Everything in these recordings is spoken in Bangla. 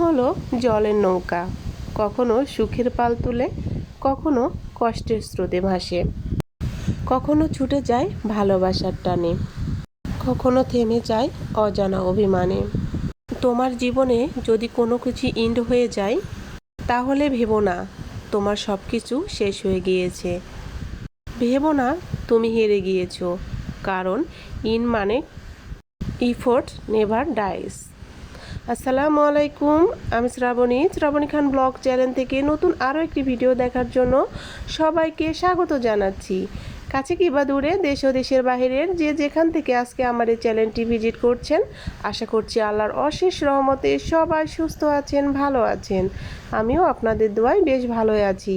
হলো জলের নৌকা, কখনো সুখের পাল তুলে, কখনো কষ্টের স্রোতে ভাসে। কখনো ছুটে যায় ভালোবাসার টানে, কখনো থেমে যায় অজানা অভিমানে। তোমার জীবনে যদি কোনো কিছু ইন্ড হয়ে যায়, তাহলে ভেবো না, তোমার সব কিছু শেষ হয়ে গিয়েছে। ভেবো না, তুমি হেরে গিয়েছো, কারণ ইন মানে ইফোর্ট নেভার ডাইস আসসালামু আলাইকুম, আমি শ্রাবণী। শ্রাবণী খান ব্লগ চ্যানেল থেকে নতুন আরও একটি ভিডিও দেখার জন্য সবাইকে স্বাগত জানাচ্ছি। কাছে কিবা দূরে, দেশ ও দেশের বাহিরের যে যেখান থেকে আজকে আমার এই চ্যানেলটি ভিজিট করছেন, আশা করছি আল্লাহর অশেষ রহমতে সবাই সুস্থ আছেন, ভালো আছেন। আমিও আপনাদের দোয়ায় বেশ ভালোই আছি।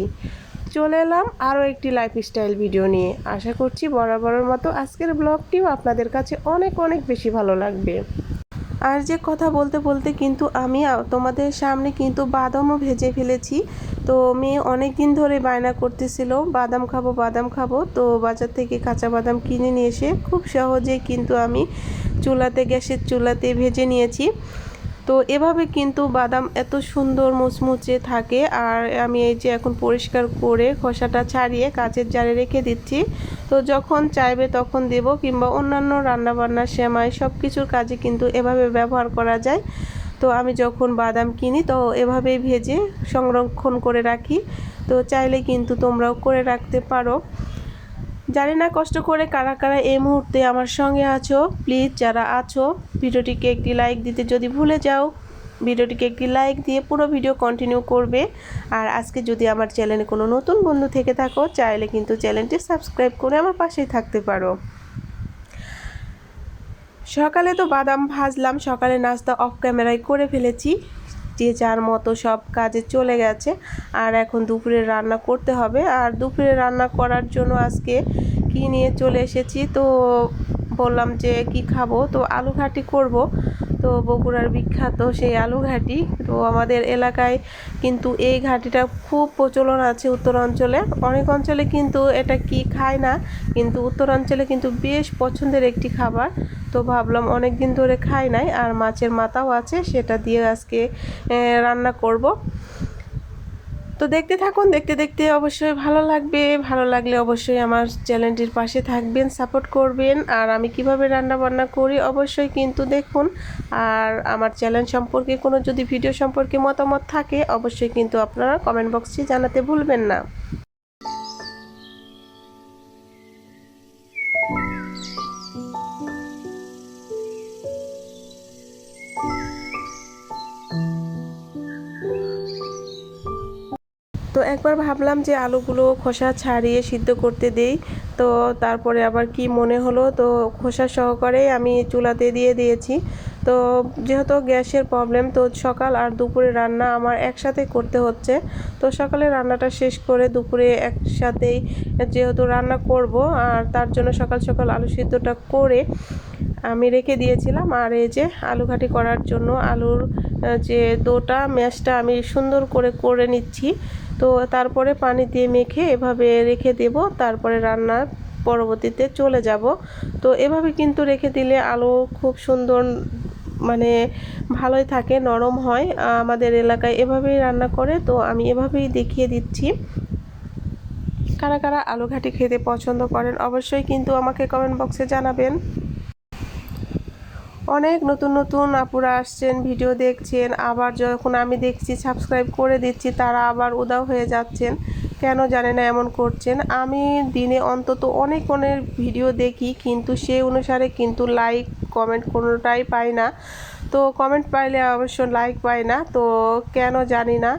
চলে এলাম আরও একটি লাইফস্টাইল ভিডিও নিয়ে। আশা করছি বরাবরের মতো আজকের ব্লগটিও আপনাদের কাছে অনেক অনেক বেশি ভালো লাগবে। আর যে কথা বলতে বলতে কিন্তু আমি তোমাদের সামনে কিন্তু বাদামও ভেজে ফেলেছি। তো মেয়ে অনেক দিন ধরে বায়না করতেছিল, বাদাম খাব বাদাম খাব। তো বাজার থেকে কাঁচা বাদাম কিনে নিয়ে এসে খুব সহজেই কিন্তু আমি চুলাতে, গ্যাসের চুলাতে ভেজে নিয়েছি। তো এভাবে কিন্তু বাদাম এত সুন্দর মুচমুচে থাকে আর আমি এই যে এখন পরিষ্কার করে খোসাটা ছাড়িয়ে কাচের জারে রেখে দিচ্ছি। তো যখন চাইবে তখন দেব কিংবা অন্যান্য রান্নাবান্নার সেমাই সব কিছুর কাজে কিন্তু এভাবে ব্যবহার করা যায়। তো আমি যখন বাদাম কিনি তো এভাবেই ভেজে সংরক্ষণ করে রাখি। তো চাইলে কিন্তু তোমরাও করে রাখতে পারো। জানি না কষ্ট করে কারা কারা এই মুহূর্তে আমার সঙ্গে আছো। প্লিজ যারা আছো, ভিডিওটিকে একটি লাইক দিতে যদি ভুলে যাও, ভিডিওটিকে একটি লাইক দিয়ে পুরো ভিডিও কন্টিনিউ করবে। আর আজকে যদি আমার চ্যানেলে কোনো নতুন বন্ধু থেকে থাকো, চাইলে কিন্তু চ্যানেলটি সাবস্ক্রাইব করে আমার পাশেই থাকতে পারো। সকালে তো বাদাম ভাজলাম, সকালে নাস্তা অফ ক্যামেরায় করে ফেলেছি। যে যার মতো সব কাজে চলে গেছে। আর এখন দুপুরে রান্না করতে হবে। আর দুপুরে রান্না করার জন্য আজকে কি নিয়ে চলে এসেছি? তো বললাম যে কি খাব? তো আলু ঘাটি করব। তো বগুড়ার বিখ্যাত সেই আলু ঘাটি। তো আমাদের এলাকায় কিন্তু এই ঘাটিটা খুব প্রচলন আছে উত্তরাঞ্চলে। অনেক অঞ্চলে কিন্তু এটা কি খায় না, কিন্তু উত্তরাঞ্চলে কিন্তু বেশ পছন্দের একটি খাবার। তো ভাবলাম অনেক দিন ধরে খাই নাই, আর মাছের মাথাও আছে, সেটা দিয়ে আজকে রান্না করব। তো দেখতে থাকুন, দেখতে দেখতে অবশ্যই ভালো লাগবে। ভালো লাগলে অবশ্যই আমার চ্যানেলটির পাশে থাকবেন, সাপোর্ট করবেন। আর আমি কীভাবে রান্না বান্না করি অবশ্যই কিন্তু দেখুন। আর আমার চ্যানেল সম্পর্কে কোনো যদি ভিডিও সম্পর্কে মতামত থাকে, অবশ্যই কিন্তু আপনারা কমেন্ট বক্সে জানাতে ভুলবেন না। তো একবার ভাবলাম যে আলুগুলো খোসা ছাড়িয়ে সিদ্ধ করতে দেই। তো তারপরে আবার কি মনে হলো, তো খোসা সহকারে আমি চুলাতে দিয়ে দিয়েছি। তো যেহেতু গ্যাসের প্রবলেম তো সকাল আর দুপুরে রান্না আমার একসাথে করতে হচ্ছে। তো সকালে রান্নাটা শেষ করে দুপুরে একসাথেই যেহেতু রান্না করব, আর তার জন্য সকাল সকাল আলু সিদ্ধটা করে আমি রেখে দিয়েছিলাম। আর এই যে আলু ঘাটি করার জন্য আলুর যে দোটা ম্যাশটা আমি সুন্দর করে করে নিচ্ছি। তো তারপরে পানি দিয়ে মেখে এভাবে রেখে দেব, তারপরে রান্নার পরবর্তীতে চলে যাব। তো এভাবে কিন্তু রেখে দিলে আলু খুব সুন্দর মানে ভালোই থাকে, নরম হয় আমাদের এলাকায় এভাবেই রান্না করে, তো আমি এভাবেই দেখিয়ে দিচ্ছি। কারা কারা আলু ঘাটি খেতে পছন্দ করেন অবশ্যই কিন্তু আমাকে কমেন্ট বক্সে জানাবেন। অনেক নতুন নতুন আপুরা আসছেন ভিডিও দেখছেন, আবার যখন আমি দেখছি সাবস্ক্রাইব করে দিচ্ছি, তারা আবার উদাও হয়ে যাচ্ছেন। কেন জানে না এমন করছেন। আমি দিনে অন্তত অনেক অনেক ভিডিও দেখি, কিন্তু সে অনুসারে কিন্তু লাইক কমেন্ট কোনোটাই পাই না। তো কমেন্ট পাইলে অবশ্য লাইক পাই না, তো কেন জানি না।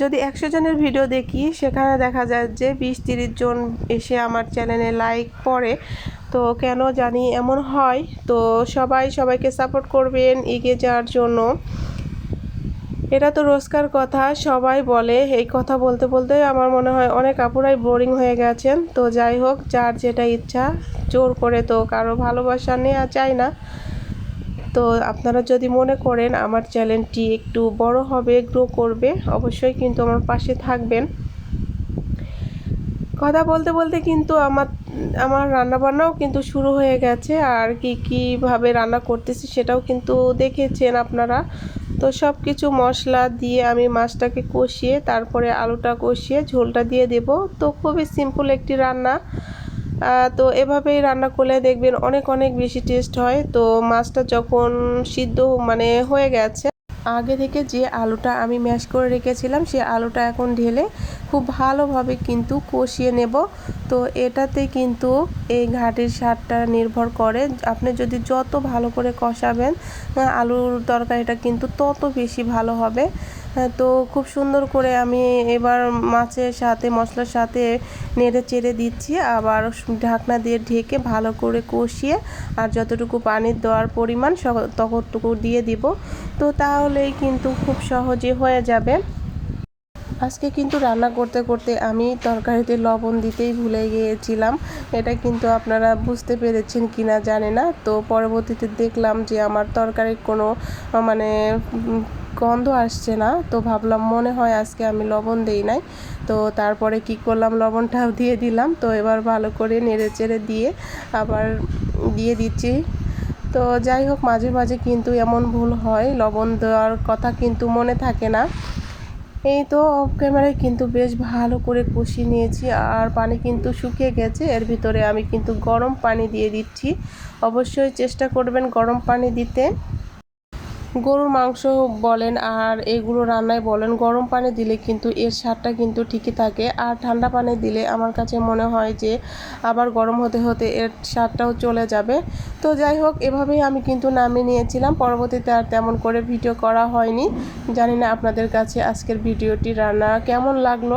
যদি একশো জনের ভিডিও দেখি, সেখানে দেখা যায় যে বিশ তিরিশ জন এসে আমার চ্যানেলে লাইক পড়ে তো কেন জানি এমন হয়। তো সবাই সবাইকে সাপোর্ট করবেন এগিয়ে যাওয়ার জন্য। এটা তো রোজকার কথা, সবাই বলে। এই কথা বলতে বলতে আমার মনে হয় অনেক আপুরাই বোরিং হয়ে গেছেন। তো যাই হোক, যার যেটা ইচ্ছা, জোর করে তো কারও ভালোবাসা নেওয়া চায় না। তো আপনারা যদি মনে করেন আমার চ্যানেলটি একটু বড় হবে গ্রো করবে, অবশ্যই কিন্তু আমার পাশে থাকবেন। কথা বলতে বলতে কিন্তু আমার আমার রান্নাবান্নাও কিন্তু শুরু হয়ে গেছে আর কি কীভাবে রান্না করতেছি সেটাও কিন্তু দেখেছেন আপনারা। তো সব কিছু মশলা দিয়ে আমি মাছটাকে কষিয়ে তারপরে আলুটা কষিয়ে ঝোলটা দিয়ে দেব। তো খুবই সিম্পল একটি রান্না। তো এভাবেই রান্না করলে দেখবেন অনেক অনেক বেশি টেস্ট হয়। তো মাছটা যখন সিদ্ধ মানে হয়ে গেছে আগে থেকে যে আলুটা আমি ম্যাশ করে রেখেছিলাম, সে আলুটা এখন ঢেলে খুব ভালোভাবে কিন্তু কষিয়ে নেব। তো এটাতে কিন্তু এই ঘাটির স্বাদটা নির্ভর করে। আপনি যদি যত ভালো করে কষাবেন, আলুর তরকারিটা কিন্তু তত বেশি ভালো হবে। তো খুব সুন্দর করে আমি এবার মাছের সাথে, মশলার সাথে নেড়ে চেড়ে দিচ্ছি। আবার ঢাকনা দিয়ে ঢেকে ভালো করে কষিয়ে আর যতটুকু পানির দেওয়ার পরিমাণ ততটুকু দিয়ে দিব। তো তাহলেই কিন্তু খুব সহজে হয়ে যাবে। আজকে কিন্তু রান্না করতে করতে আমি তরকারিতে লবণ দিতেই ভুলে গিয়েছিলাম। এটা কিন্তু আপনারা বুঝতে পেরেছেন কি না জানে না। তো পরবর্তীতে দেখলাম যে আমার তরকারির কোনো মানে গন্ধ আসছে না, তো ভাবলাম মনে হয় আজকে আমি লবণ দেই নাই। তো তারপরে কি করলাম, লবণটাও দিয়ে দিলাম। তো এবার ভালো করে নেড়ে চেড়ে দিয়ে আবার দিয়ে দিচ্ছি। তো যাই হোক, মাঝে মাঝে কিন্তু এমন ভুল হয়, লবণ দেওয়ার কথা কিন্তু মনে থাকে না। এই তো অফ ক্যামেরায় কিন্তু বেশ ভালো করে কষিয়ে নিয়েছি আর পানি কিন্তু শুকিয়ে গেছে। এর ভিতরে আমি কিন্তু গরম পানি দিয়ে দিচ্ছি। অবশ্যই চেষ্টা করবেন গরম পানি দিতে। গরুর মাংস বলেন আর এগুলো রান্নায় বলেন, গরম পানি দিলে কিন্তু এর স্বাদটা কিন্তু ঠিকই থাকে। আর ঠান্ডা পানি দিলে আমার কাছে মনে হয় যে আবার গরম হতে হতে এর স্বাদটাও চলে যাবে। তো যাই হোক, এভাবেই আমি কিন্তু নামিয়ে নিয়েছিলাম। পরবর্তীতে আর তেমন করে ভিডিও করা হয়নি। জানি না আপনাদের কাছে আজকের ভিডিওটি রান্না কেমন লাগল।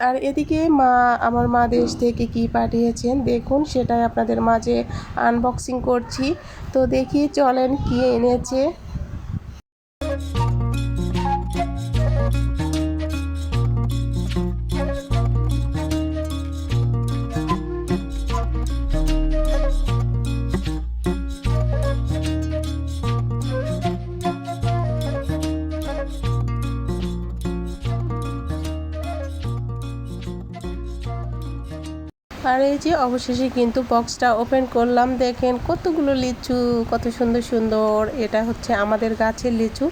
আর এদিকে মা, আমার মা দেশ থেকে কি পাঠিয়েছেন? দেখুন, সেটাই আপনাদের মাঝে আনবক্সিং করছি। তো দেখি চলেন কি এনেছে। আর এই যে অবশেষে কিন্তু বক্সটা ওপেন করলাম। দেখেন কতগুলো লিচু, কত সুন্দর সুন্দর। এটা হচ্ছে আমাদের গাছের লিচু।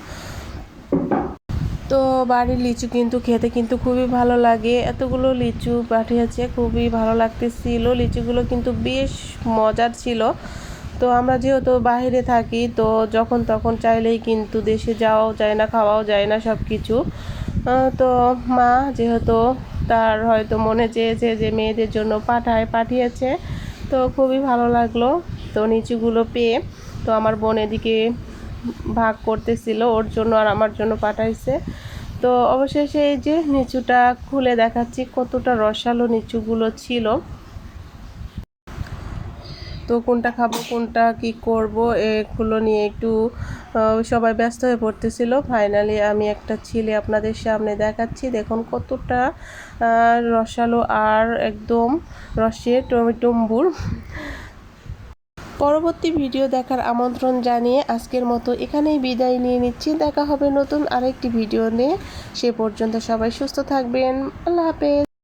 তো বাড়ির লিচু কিন্তু খেতে কিন্তু খুবই ভালো লাগে। এতগুলো লিচু পাঠিয়েছে, খুবই ভালো লাগতেছিল। লিচুগুলো কিন্তু বেশ মজার ছিল। তো আমরা যেহেতু বাইরে থাকি, তো যখন তখন চাইলেই কিন্তু দেশে যাওয়াও যায় না, খাওয়াও যায় না সব কিছু তো মা যেহেতু তার হয়তো মনে চেয়েছে যে মেয়েদের জন্য পাঠায়, পাঠিয়েছে। তো খুবই ভালো লাগল। তো নিচুগুলো পেয়ে তো আমার বোন এদিকে ভাগ করতেছিল, ওর জন্য আর আমার জন্য পাঠাইছে। তো অবশেষে এই যে নিচুটা খুলে দেখাচ্ছি, কতটা রসালো নিচুগুলো ছিল। তো কোনটা খাব, কোনটা কি করব, এগুলো নিয়ে একটু সবাই ব্যস্ত হয়ে পড়তেছিল। ফাইনালি আমি একটা ছিলে আপনাদের সামনে দেখাচ্ছি। দেখুন কতটা রসালো আর একদম রসে টমেটোম্বুর পরবর্তী ভিডিও দেখার আমন্ত্রণ জানিয়ে আজকের মতো এখানেই বিদায় নিয়ে নিচ্ছি। দেখা হবে নতুন আরেকটি ভিডিও নিয়ে। সে পর্যন্ত সবাই সুস্থ থাকবেন। আল্লাহ হাফেজ।